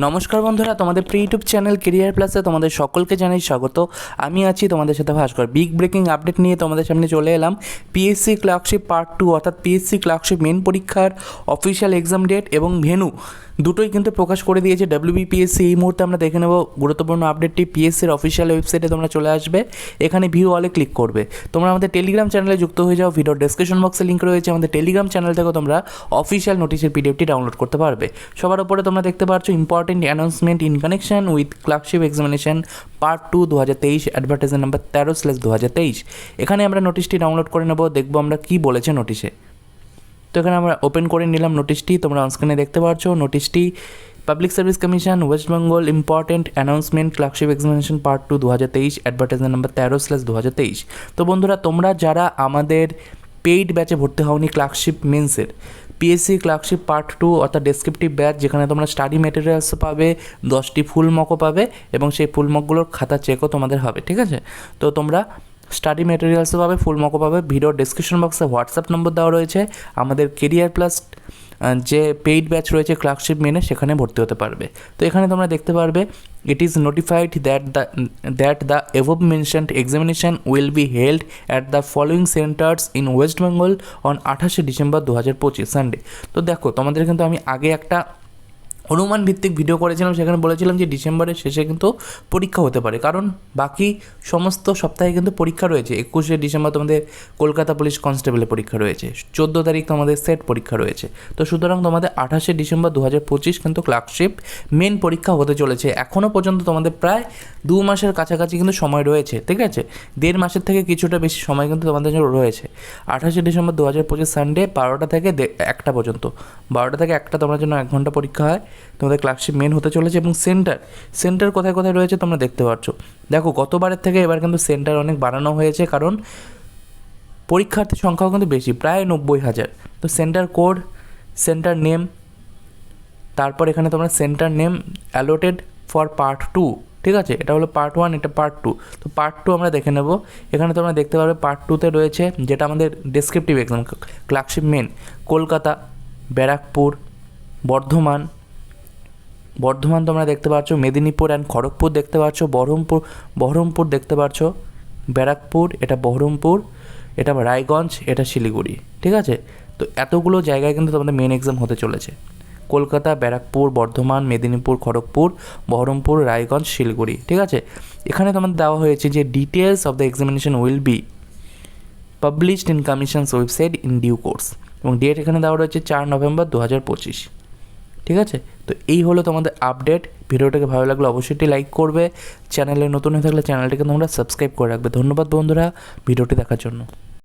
নমস্কার বন্ধুরা, তোমাদের প্রি ইউটিউব চ্যানেল কেরিয়ার প্লাসে তোমাদের সকলকে জানাই স্বাগত। আমি আছি তোমাদের সাথে ভাস্কর। বিগ ব্রেকিং আপডেট নিয়ে তোমাদের সামনে চলে এলাম। পিএসসি ক্লার্কশিপ পার্ট টু অর্থাৎ পিএসসি ক্লার্কশিপ মেন পরীক্ষার অফিসিয়াল এক্সাম ডেট এবং ভেনু দুটোই কিন্তু প্রকাশ করে দিয়েছে ডাব্লিউবিপিএসসি এই মুহূর্তে আমরা দেখে নেব গুরুত্বপূর্ণ আপডেটটি পিএসসির অফিসিয়াল ওয়েবসাইটে তোমরা চলে আসবে। এখানে ভিউ অলে ক্লিক করবে। তোমরা আমাদের টেলিগ্রাম চ্যানেলে যুক্ত হয়ে যাও। ভিডিও ডেসক্রিপশন বক্সে লিঙ্ক রয়েছে আমাদের টেলিগ্রাম চ্যানেল থেকেও তোমরা অফিসিয়াল নোটিশের পিডিএফটি ডাউনলোড করতে পারবে। সবার উপরে তোমরা দেখতে পাচ্ছ important announcement in connection with clerkship examination part two দু হাজার তেইশ অ্যাডভার্টাইজমেন্ট নাম্বার তেরো স্ল্যাশ দু হাজার তেইশ এখানে আমরা নোটিশটি ডাউনলোড করে নেব, দেখব আমরা কী বলেছে নোটিশে তো এখানে আমরা ওপেন করে নিলাম নোটিশটি তোমরা অনস্ক্রিনে দেখতে পাচ্ছ নোটিশটি public service commission West Bengal important announcement clerkship examination part two দু হাজার তেইশ অ্যাডভার্টাইজমেন্ট নাম্বার তেরো স্ল্যাশ দু হাজার তেইশ তো বন্ধুরা, তোমরা যারা আমাদের পেইড ব্যাচে ভর্তি হওনি ক্লার্কশিপ মেন্সের পিএসসি ক্লার্কশিপ পার্ট টু অর্থাৎ ডেসক্রিপটিভ ব্যাচ যেখানে তোমরা স্টাডি মেটেরিয়ালস পাবে, দশটি ফুল মকও পাবে এবং সেই ফুল মকগুলোর খাতা চেকও তোমাদের হবে, ঠিক আছে? তো তোমরা স্টাডি মেটেরিয়ালসও পাবে ফুল মকও পাবে ভিডিও ডিসক্রিপশন বক্সে হোয়াটসঅ্যাপ নম্বর দেওয়া রয়েছে, আমাদের কেরিয়ার প্লাস যে পেইড ব্যাচ রয়েছে ক্লার্কশিপ মেনে সেখানে ভর্তি হতে পারবে। তো এখানে তোমরা দেখতে পারবে it is notified that the that the above mentioned examination will be held at the following centres in West Bengal on আঠাশে ডিসেম্বর দু হাজার পঁচিশ সানডে তো দেখো, তোমাদের কিন্তু আমি আগে একটা অনুমান ভিত্তিক ভিডিও করেছিলাম, সেখানে বলেছিলাম যে ডিসেম্বরের শেষে কিন্তু পরীক্ষা হতে পারে। কারণ বাকি সমস্ত সপ্তাহে কিন্তু পরীক্ষা রয়েছে। একুশে ডিসেম্বর তোমাদের কলকাতা পুলিশ কনস্টেবলের পরীক্ষা রয়েছে। চোদ্দ তারিখ তোমাদের সেট পরীক্ষা রয়েছে। তো সুতরাং তোমাদের আঠাশে ডিসেম্বর দু হাজার পঁচিশ কিন্তু ক্লার্কশিপ মেন পরীক্ষা হতে চলেছে। এখনও পর্যন্ত তোমাদের প্রায় দু মাসের কাছাকাছি কিন্তু সময় রয়েছে, ঠিক আছে? দেড় মাসের থেকে কিছুটা বেশি সময় কিন্তু তোমাদের জন্য রয়েছে। আঠাশে ডিসেম্বর দু হাজার পঁচিশ সানডে বারোটা থেকে একটা পর্যন্ত। বারোটা থেকে একটা তোমার জন্য এক ঘণ্টা পরীক্ষা হয়। তোমাদের ক্লার্কশিপ মেন হতে চলেছে এবং সেন্টার সেন্টার কোথায় কোথায় রয়েছে তোমরা দেখতে পাচ্ছ দেখো, গতবারের থেকে এবার কিন্তু সেন্টার অনেক বাড়ানো হয়েছে কারণ পরীক্ষার্থীর সংখ্যাও কিন্তু বেশি, প্রায় নব্বই হাজার। তো সেন্টার কোড সেন্টার নেম তারপর এখানে তোমরা centre name allotted for part two ঠিক আছে? এটা হলো পার্ট ওয়ান এটা পার্ট টু তো পার্ট টু আমরা দেখে নেব। এখানে তোমরা দেখতে পারবে পার্ট টুতে রয়েছে যেটা আমাদের descriptive exam clerkship main Kolkata, Barrackpore, Bardhaman Bardhaman তোমরা দেখতে পাচ্ছ মেদিনীপুর অ্যান্ড খড়গপুর দেখতে পাচ্ছ বহরমপুর বহরমপুর দেখতে পাচ্ছ ব্যারাকপুর, এটা বহরমপুর, এটা রায়গঞ্জ, এটা শিলিগুড়ি, ঠিক আছে? তো এতগুলো জায়গায় কিন্তু তোমাদের মেন এক্সাম হতে চলেছে। কলকাতা, ব্যারাকপুর, বর্ধমান, মেদিনীপুর, খড়গপুর, বহরমপুর, রায়গঞ্জ, শিলিগুড়ি, ঠিক আছে? এখানে তোমাদের দেওয়া হয়েছে যে details of the examination will be published in commission's website in due course এবং ডেট এখানে দেওয়া রয়েছে চার নভেম্বর দু হাজার পঁচিশ। ঠিক আছে? তো এই হলো তোমাদের আপডেট ভিডিওটাকে ভালো লাগলে অবশ্যই লাইক করবে। চ্যানেলে নতুন হয়ে থাকলে চ্যানেলটিকে তোমরা সাবস্ক্রাইব করে রাখবে। ধন্যবাদ বন্ধুরা, ভিডিওটি দেখার জন্য।